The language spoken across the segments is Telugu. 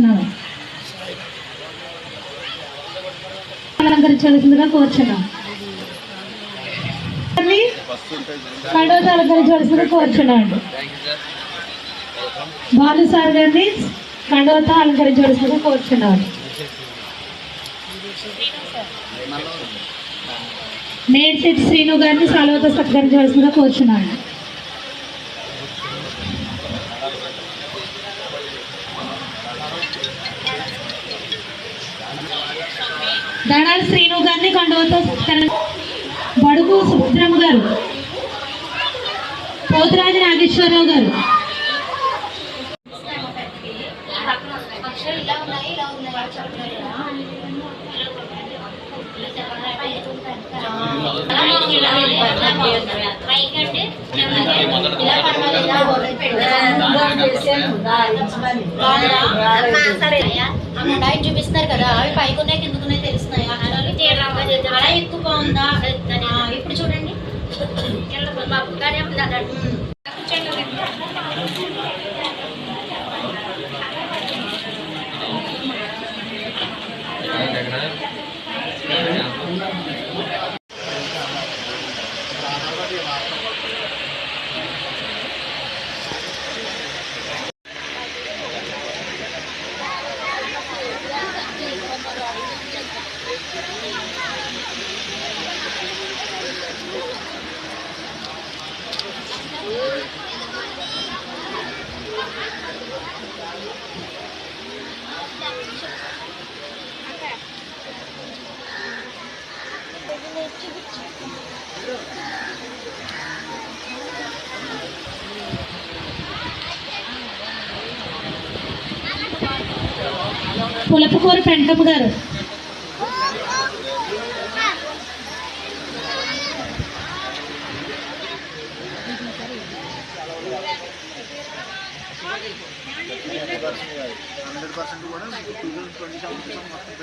కోరుచున్నాను. అలంకరించవలసిందిగా కోరుచున్నాను. కండోత అలంకరించవలసిందిగా కోరుచున్నాను. బాలు సార్ గారిని కండోత అలంకరించవలసిందిగా కోరుచున్నాను. మేడ్సెట్ శ్రీను గారిని సాలవతో సత్కరించవలసిందిగా కోరుచున్నాను. దడాల్ శ్రీను గారిని కండువతో బడుగు సుభద్రమ్మ గారు పోతురాజు నాగేశ్వరరావు గారు. సరే చెప్పలేదు లైట్ చూపిస్తున్నారు కదా అవి పైకి ఉన్నాయి కిందకు ఉన్నాయి తెలుస్తున్నాయి. అలా ఎక్కువ బాగుందా ఇప్పుడు చూడండి. పులపకూర పెంటమ్మ గారు. హండ్రెడ్ పర్సెంట్ కూడా మీకు టూ థౌసండ్ ట్వంటీ మొత్తం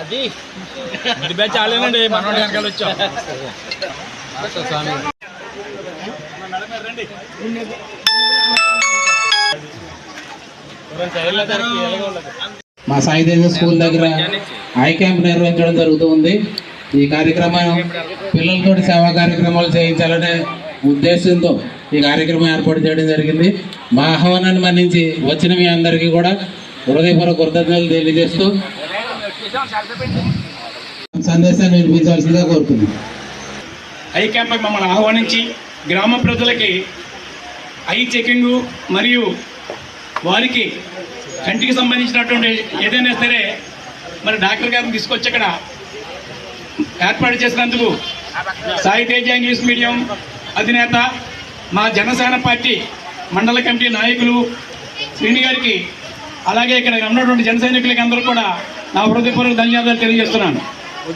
అది. ఇది బ్యాచ్ చాలేనండి మనోడి వెనకాల వచ్చాం. స్వామి. మా సాయి తేజ స్కూల్ దగ్గర ఐ క్యాంప్ నిర్వహించడం జరుగుతుంది. ఈ కార్యక్రమం పిల్లలతో సేవా కార్యక్రమాలు చేయించాలనే ఉద్దేశంతో ఈ కార్యక్రమం ఏర్పాటు చేయడం జరిగింది. మా ఆహ్వానాన్ని మన్నించి వచ్చిన మీ అందరికీ కూడా హృదయపూర్వక కృతజ్ఞతలు తెలియజేస్తూ సందేశాన్ని వినిపించాల్సిందిగా కోరుతున్నాను ఐ క్యాంప్కి మమ్మల్ని ఆహ్వానించి గ్రామ ప్రజలకి ఐ చెకింగ్ మరియు వారికి కంటికి సంబంధించినటువంటి ఏదైనా సరే మరి డాక్టర్ గారిని తీసుకొచ్చి ఇక్కడ ఏర్పాటు చేసినందుకు సాయి తేజ ఇంగ్లీష్ మీడియం అధినేత మా జనసేన పార్టీ మండల కమిటీ నాయకులు శ్రీని గారికి అలాగే ఇక్కడ ఉన్నటువంటి జన సైనికులకి అందరూ కూడా నా హృదయపూర్వక ధన్యవాదాలు తెలియజేస్తున్నాను.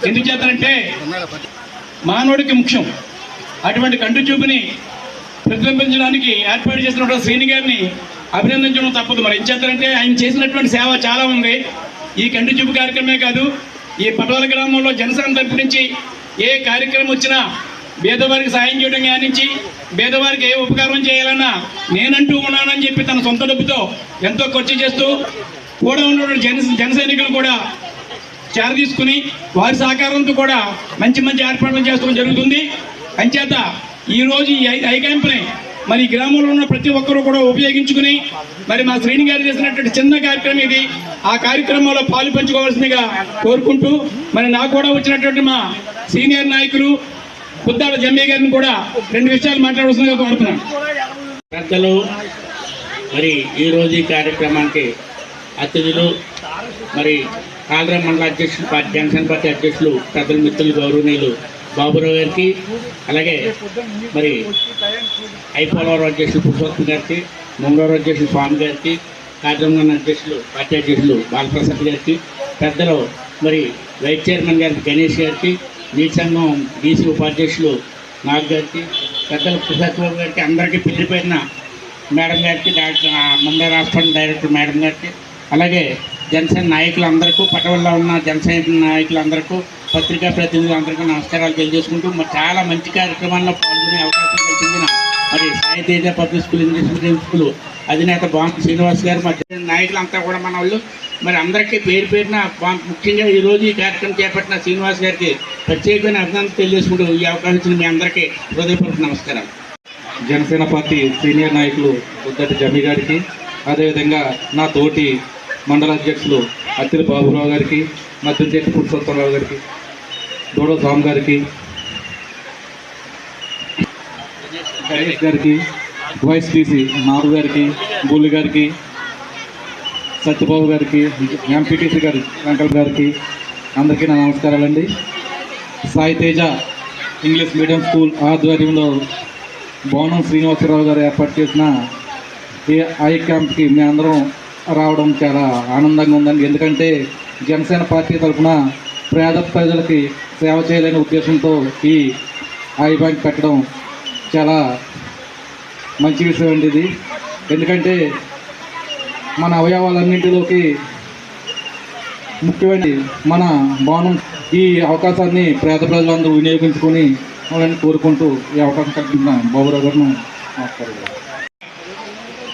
ఎందుచేతనంటే మానవుడికి ముఖ్యం. అటువంటి కంటి చూపుని ప్రతిబింబించడానికి ఏర్పాటు చేసినటువంటి శ్రీని గారిని అభినందించడం తప్పదు. మరి ఏం చేస్తారంటే ఆయన చేసినటువంటి సేవ చాలా ఉంది. ఈ కంటి చూపు కార్యక్రమే కాదు ఈ పటోల గ్రామంలో జనసేన తరపు నుంచి ఏ కార్యక్రమం వచ్చినా పేదవారికి సాయం చేయడం కానించి పేదవారికి ఏ ఉపకారం చేయాలన్నా నేనంటూ ఉన్నానని చెప్పి తన సొంత డబ్బుతో ఎంతో ఖర్చు చేస్తూ కూడా ఉన్నటువంటి జన జన సైనికులు కూడా చేర తీసుకుని వారి సహకారంతో కూడా మంచి మంచి ఏర్పాట్లు చేసుకోవడం జరుగుతుంది. అంచేత ఈరోజు ఈ ఐ- మరి గ్రామంలో ఉన్న ప్రతి ఒక్కరూ కూడా ఉపయోగించుకుని మరి మా శ్రేణి గారు చేసినటువంటి చిన్న కార్యక్రమం ఇది. ఆ కార్యక్రమంలో పాలు పంచుకోవాల్సిందిగా కోరుకుంటూ మరి నాకు కూడా వచ్చినటువంటి మా సీనియర్ నాయకులు పుద్దాల జమ్మీ గారిని కూడా రెండు విషయాలు మాట్లాడవలసిందిగా కోరుతున్నాను. పెద్దలు మరి ఈరోజు ఈ కార్యక్రమానికి అతిథులు మరి కాలరా మండల అధ్యక్షులు పార్టీ జనసేన పార్టీ అధ్యక్షులు పెద్దల మిత్రులు గౌరవనీయులు బాబురావు గారికి అలాగే మరి ఐపోలవరం అధ్యక్షులు పురుషోత్తం గారికి ముంగళూరు అధ్యక్షులు స్వామి గారికి కార్యక్రమం అధ్యక్షులు పార్టీ అధ్యక్షులు బాలప్రసాద్ గారికి పెద్దలు మరి వైస్ చైర్మన్ గారికి గణేష్ గారికి మీ సంఘం బీసీ ఉపాధ్యక్షులు నాగ్ గారికి పెద్దలు ప్రసాద్ బాబు గారికి అందరికీ పిలిపోయిన మేడం గారికి డాక్టర్ ముంబై రాష్ట్రం డైరెక్టర్ మేడం గారికి అలాగే జనసేన నాయకులందరికీ పటవల్లో ఉన్న జనసేన నాయకులందరికీ పత్రికా ప్రతినిధులందరికీ నమస్కారాలు తెలియజేసుకుంటూ మరి చాలా మంచి కార్యక్రమాల్లో పాల్గొనే అవకాశం కల్పించిన మరి Sai Teja public school English medium school అధినేత బాంక్ శ్రీనివాస్ గారు మరి నాయకులంతా కూడా మన వాళ్ళు మరి అందరికీ పేరు పేరున ముఖ్యంగా ఈ రోజు ఈ కార్యక్రమం చేపట్టిన శ్రీనివాస్ గారికి ప్రత్యేకమైన అభినందనలు తెలియజేసుకుంటూ ఈ అవకాశం ఇచ్చిన మీ అందరికీ హృదయపూర్వక నమస్కారం జనసేన పార్టీ సీనియర్ నాయకులు ఉద్దటి జమి గారికి అదేవిధంగా నా తోటి మండల అధ్యక్షులు అత్తిరి బాబురావు గారికి మద్దంచెట్టి పురుషోత్తమరావు గారికి దూడ స్వామి గారికి గణేష్ గారికి వైస్ టీసీ నారు గారికి బుల్లి గారికి సత్యబాబు గారికి ఎంపీటీసీ గారి వెంకల్ గారికి అందరికీ నా నమస్కారాలండి. Sai Teja English medium school ఆధ్వర్యంలో భవనం శ్రీనివాసరావు గారు ఏర్పాటు చేసిన ఈ ఐ క్యాంప్కి మేమందరం రావడం చాలా ఆనందంగా ఉందండి. ఎందుకంటే జనసేన పార్టీ తరఫున పేద ప్రజలకి సేవ చేయలేని ఉద్దేశంతో ఈ ఐ బ్యాంక్ పెట్టడం చాలా మంచి విషయం అండి ఇది. ఎందుకంటే మన అవయవాలన్నింటిలోకి ముఖ్యమైనది మన భవనం ఈ అవకాశాన్ని పేద ప్రజలందరూ వినియోగించుకొని వాళ్ళని కోరుకుంటూ ఈ అవకాశం కల్పించిన బాబురావు నమస్కారం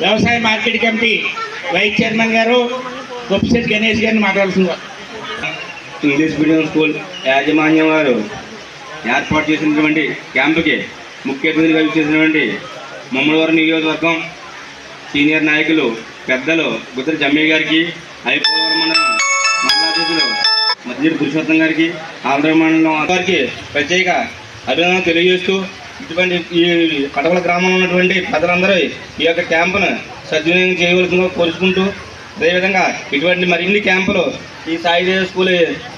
వ్యవసాయ మార్కెట్ కమిటీ వైస్ చైర్మన్ గారు గొప్పశెట్టి గణేష్ గారిని మాట్లాడుతున్నారు. ఇంగ్లీష్ మీడియం స్కూల్ యాజమాన్యం వారు ఏర్పాటు చేసినటువంటి క్యాంపుకి ముఖ్య అతిథులుగా చేసినటువంటి మమ్మలవరం నియోజకవర్గం సీనియర్ నాయకులు పెద్దలు గుద్దరి జమ్మయ్య గారికి ఐపోలవరం మండలం మండలాధ్యక్షులు మధ్యడి పురుషోత్తం గారికి ఆంధ్ర మండలం వారికి ప్రత్యేక అభినందనలు తెలియజేస్తూ ఇటువంటి ఈ కడవల గ్రామంలో ఉన్నటువంటి ప్రజలందరూ ఈ యొక్క క్యాంపును సద్వినియోగం చేయవలసిందిగా కోరుకుంటూ అదేవిధంగా ఇటువంటి మరిన్ని క్యాంపులు ఈ సాయి స్కూల్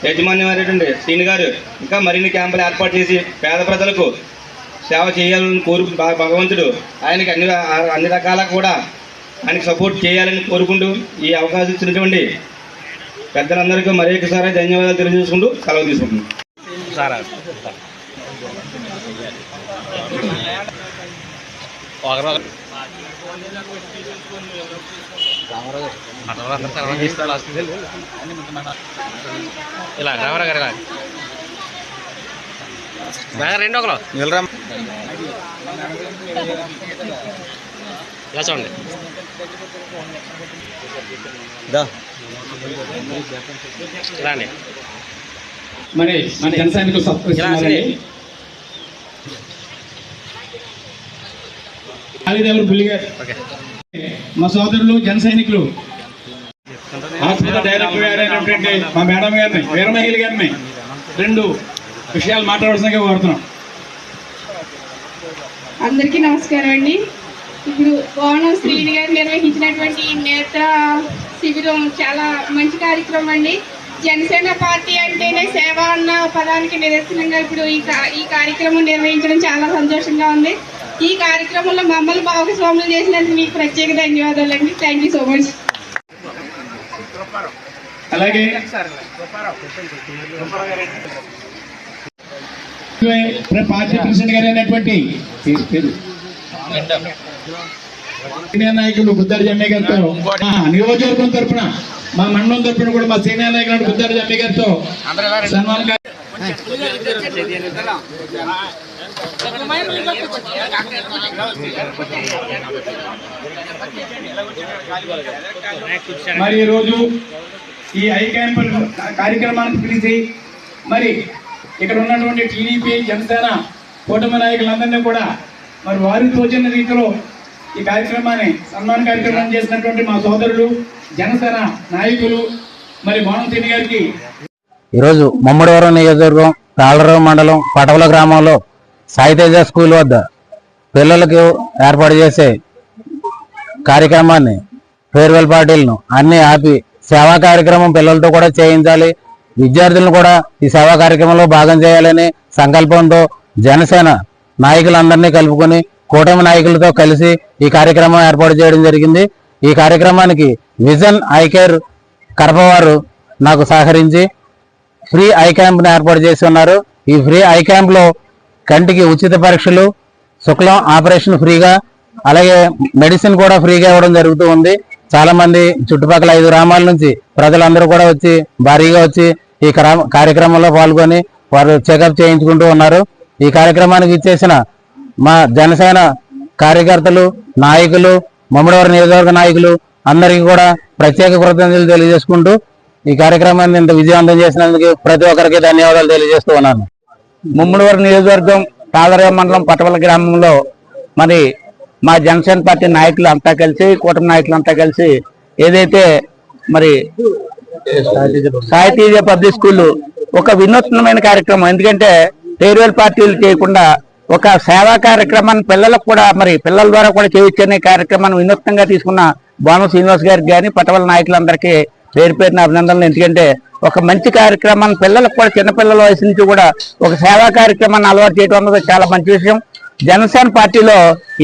యాజమాన్యం అయినటువంటి శ్రీని గారు ఇంకా మరిన్ని క్యాంపులు ఏర్పాటు చేసి పేద ప్రజలకు సేవ చేయాలని కోరు భగవంతుడు ఆయనకి అన్ని అన్ని రకాల కూడా ఆయనకి సపోర్ట్ చేయాలని కోరుకుంటూ ఈ అవకాశం ఇచ్చినటువంటి పెద్దలందరికీ మరి ఒకసారి ధన్యవాదాలు తెలియజేసుకుంటూ సెలవు ఇలా గారు రెండు ఒకరు. చూడండి రాండి మరి మన జన సైనికులు సత్కరిస్తున్నారండి బుల్లి గారు మా సోదరులు జన సైనికులు హాస్పిటల్ డైరెక్టర్ గారైనటువంటి మా మేడం గారిని వీరమహిళ గారిని రెండు విషయాలు మాట్లాడాల్సిందిగా కోరుతున్నాం. అందరికీ నమస్కారం అండి. ఇప్పుడు కోణం శ్రీని గారు నిర్వహించినటువంటి నేత నేత్ర శిబిరం చాలా మంచి కార్యక్రమం అండి. జనసేన పార్టీ అంటేనే సేవ అన్న పదానికి నిదర్శనంగా ఇప్పుడు ఈ ఈ కార్యక్రమం నిర్వహించడం చాలా సంతోషంగా ఉంది. ఈ కార్యక్రమంలో మమ్మల్ని భాగస్వాములు చేసినందుకు మీకు ప్రత్యేక ధన్యవాదాలు అండి. థ్యాంక్ యూ సో మచ్ అలాగే పార్టీ ప్రెసిడెంట్ గారు అయినటువంటి పేరు సీనియర్ నాయకులు బుద్ధారి జమ్మే గారితో నియోజకవర్గం తరపున మా మండలం తరపున కూడా మా సీనియర్ నాయకులు బుద్ధారి జమ్మే గారితో సన్మానం మరి ఈరోజు ఈ ఐ క్యాంప్ కార్యక్రమానికి పిలిచి మరి ఇక్కడ ఉన్నటువంటి టీడీపీ జనసేన కూటమి నాయకులందరినీ కూడా మరి వారికి తోచిన రీతిలో ఈ కార్యక్రమాన్ని సన్మాన కార్యక్రమం చేసినటువంటి మా సోదరులు జనసేన నాయకులు మరి మోహన్ గారికి ఈరోజు మమ్మడివరం నియోజకవర్గం తాళరావు మండలం పటవల గ్రామంలో సాయితేజ స్కూల్ వద్ద పిల్లలకు ఏర్పాటు చేసే కార్యక్రమాన్ని ఫేర్వెల్ పార్టీలను అన్ని ఆపి సేవా కార్యక్రమం పిల్లలతో కూడా చేయించాలి. విద్యార్థులను కూడా ఈ సేవా కార్యక్రమంలో భాగం చేయాలని సంకల్పంతో జనసేన నాయకులందరినీ కలుపుకొని కూటమి నాయకులతో కలిసి ఈ కార్యక్రమం ఏర్పాటు చేయడం జరిగింది. ఈ కార్యక్రమానికి విజన్ ఐకేర్ కడప నాకు సహకరించి ఫ్రీ ఐ క్యాంప్ను ఏర్పాటు చేసి ఉన్నారు. ఈ ఫ్రీ ఐ క్యాంప్లో కంటికి ఉచిత పరీక్షలు శుక్లం ఆపరేషన్ ఫ్రీగా అలాగే మెడిసిన్ కూడా ఫ్రీగా ఇవ్వడం జరుగుతూ ఉంది. చాలామంది చుట్టుపక్కల ఐదు గ్రామాల నుంచి ప్రజలందరూ కూడా వచ్చి భారీగా వచ్చి ఈ కార్యక్రమంలో పాల్గొని వారు చెకప్ చేయించుకుంటూ ఉన్నారు. ఈ కార్యక్రమానికి ఇచ్చేసిన మా జనసేన కార్యకర్తలు నాయకులు మమ్మడివారి నియోజకవర్గ నాయకులు అందరికీ కూడా ప్రత్యేక కృతజ్ఞతలు తెలియజేసుకుంటూ ఈ కార్యక్రమాన్ని ఇంత విజయవంతం చేసినందుకు ప్రతి ఒక్కరికి ధన్యవాదాలు తెలియజేస్తూ ఉన్నాను. ముమ్మడివారి నియోజకవర్గం తాళరేవ మండలం పటవల గ్రామంలో మరి మా జనసేన పార్టీ నాయకులు అంతా కలిసి కూటమి నాయకులు అంతా కలిసి ఏదైతే మరి సాహితీజ పబ్లిక్ స్కూల్ ఒక వినూత్నమైన కార్యక్రమం. ఎందుకంటే ఫేర్వెల్ పార్టీలు చేయకుండా ఒక సేవా కార్యక్రమాన్ని పిల్లలకు కూడా మరి పిల్లల ద్వారా కూడా చేయొచ్చనే కార్యక్రమాన్ని వినూత్నంగా తీసుకున్న బాను శ్రీనివాస్ గారికి కానీ పటవల నాయకులందరికీ పేరు పేరున అభినందనలు. ఎందుకంటే ఒక మంచి కార్యక్రమాన్ని పిల్లలకు కూడా చిన్నపిల్లల వయసు నుంచి కూడా ఒక సేవా కార్యక్రమాన్ని అలవాటు చేయడం అన్నది చాలా మంచి విషయం. జనసేన పార్టీలో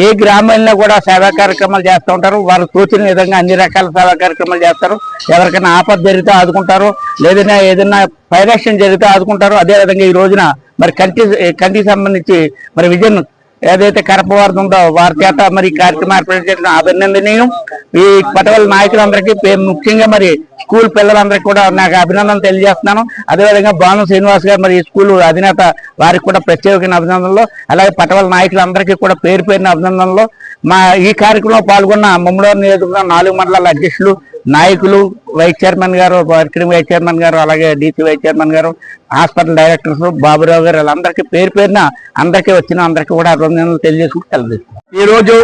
ఏ గ్రామంలో కూడా సేవా కార్యక్రమాలు చేస్తూ ఉంటారు. వారు తోచిన విధంగా అన్ని రకాల సేవా కార్యక్రమాలు చేస్తారు. ఎవరికైనా ఆపద జరిగితే ఆదుకుంటారు. లేదన్నా ఏదైనా పైరక్షణ జరిగితే ఆదుకుంటారు. అదే విధంగా ఈ రోజున మరి కంటి కంటికి సంబంధించి మరి విజన్ ఏదైతే కరపవార్త ఉందో వారి చేత మరి కార్యక్రమం ఏర్పాటు చేయడం అభినందనీయం. ఈ పటవల నాయకులందరికీ పే- ముఖ్యంగా మరి స్కూల్ పిల్లలందరికీ కూడా నాకు అభినందనలు తెలియజేస్తున్నాను. అదేవిధంగా భాను శ్రీనివాస్ గారు మరి ఈ స్కూల్ అధినేత వారికి కూడా ప్రత్యేకమైన అభినందనలు. అలాగే పటవల నాయకులందరికీ కూడా పేరు పేరిన అభినందనలు. మా ఈ కార్యక్రమంలో పాల్గొన్న ముమ్మడోరు నియోజకవర్గం నాలుగు మండలాల అధ్యక్షులు నాయకులు వైస్ చైర్మన్ గారు వర్కింగ్ వైస్ చైర్మన్ గారు అలాగే డీసీ వైస్ చైర్మన్ గారు హాస్పిటల్ డైరెక్టర్స్ బాబురావు గారు వాళ్ళందరికీ పేరు పేరున అందరికీ వచ్చిన అందరికీ కూడా అభినందనలు తెలియజేసుకుంటూ తెలియజేస్తున్నాను ఈ రోజు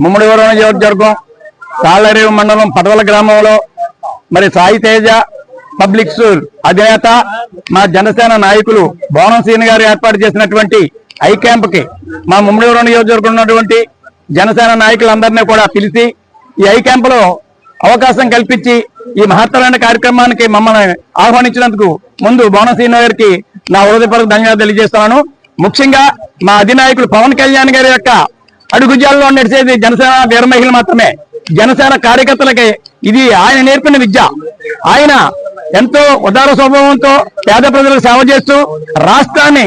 ముమ్మడివరం నియోజకవర్గం తాళరేవు మండలం పడవల గ్రామంలో మరి సాయి తేజ పబ్లిక్ స్కూల్ అధినేత మా జనసేన నాయకులు బోనం సీని గారు ఏర్పాటు చేసినటువంటి ఐ క్యాంప్కి మా ముమ్మడివరం నియోజకవర్గం ఉన్నటువంటి జనసేన నాయకులందరినీ కూడా పిలిచి ఈ ఐ క్యాంప్లో అవకాశం కల్పించి ఈ మహత్తరమైన కార్యక్రమానికి మమ్మల్ని ఆహ్వానించినందుకు ముందు బోనం గారికి నా హృదయపూర్వక ధన్యవాదాలు తెలియజేస్తున్నాను. ముఖ్యంగా మా అధినాయకుడు పవన్ కళ్యాణ్ గారి యొక్క అడుగుజాల్లో నడిచేది జనసేన వీర మహిళలు మాత్రమే. జనసేన కార్యకర్తలకి ఇది ఆయన నేర్పిన విద్య. ఆయన ఎంతో ఉదార స్వభావంతో పేద ప్రజలకు సేవ చేస్తూ రాష్ట్రాన్ని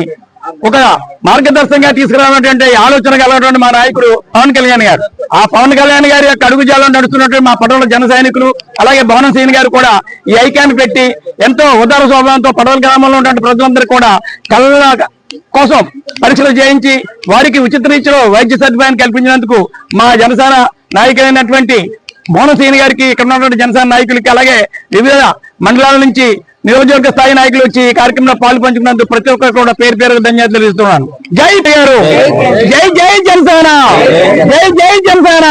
ఒక మార్గదర్శకంగా తీసుకురావటువంటి ఆలోచన కలగటువంటి మా నాయకుడు పవన్ కళ్యాణ్ గారు. ఆ పవన్ కళ్యాణ్ గారి యొక్క అడుగుజాల్లో నడుస్తున్నటువంటి మా పడవల జన సైనికులు అలాగే భవనం సీన్ గారు కూడా ఈ ఐక్యాన్ని పెట్టి ఎంతో ఉదార స్వభావంతో పడవల గ్రామంలో ఉన్నటువంటి ప్రజలందరూ కూడా కళ్ళ కోసం పరీక్షలు చేయించి వారికి ఉచిత రీతిలో వైద్య సదుపాయాన్ని కల్పించినందుకు మా జనసేన నాయకులైనటువంటి మోహనసీని గారికి ఇక్కడ ఉన్నటువంటి జనసేన నాయకులకి అలాగే వివిధ మండలాల నుంచి నియోజకవర్గ స్థాయి నాయకులు వచ్చి ఈ కార్యక్రమంలో పాలు పంచుకున్నందుకు ప్రతి ఒక్కరు కూడా పేరు పేరు ధన్యవాదాలు ఇస్తున్నాను జై గారు జై జై జనసేన. జై జై జనసేన.